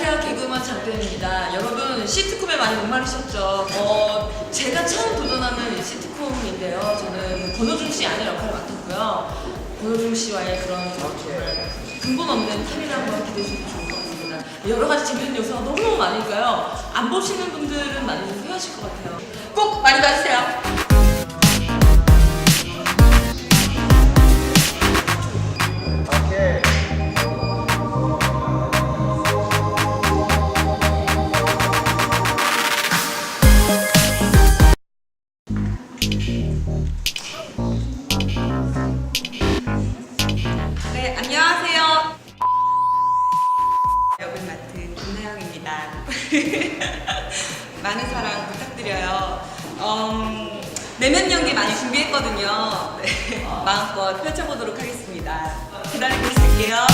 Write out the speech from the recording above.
안녕하세요 개그우먼 장도연입니다. 여러분 시트콤에 많이 목마르셨죠? 어, 제가 처음 도전하는 이 시트콤인데요. 저는 권호중 씨 아내 역할을 맡았고요. 권호중 씨와의 그런 정말 근본 없는 케미를 한번 기대해 주셔도 좋을 것 같습니다. 여러 가지 재밌는 요소가 너무너무 많으니까요. 안 보시는 분들은 많이 후회하실 것 같아요. 꼭 많이 봐주세요. 네, 안녕하세요. 많은 사랑 부탁드려요. 음, 내면 연기 많이 준비했거든요. 네, 마음껏 펼쳐보도록 하겠습니다. 기다리고 있을게요.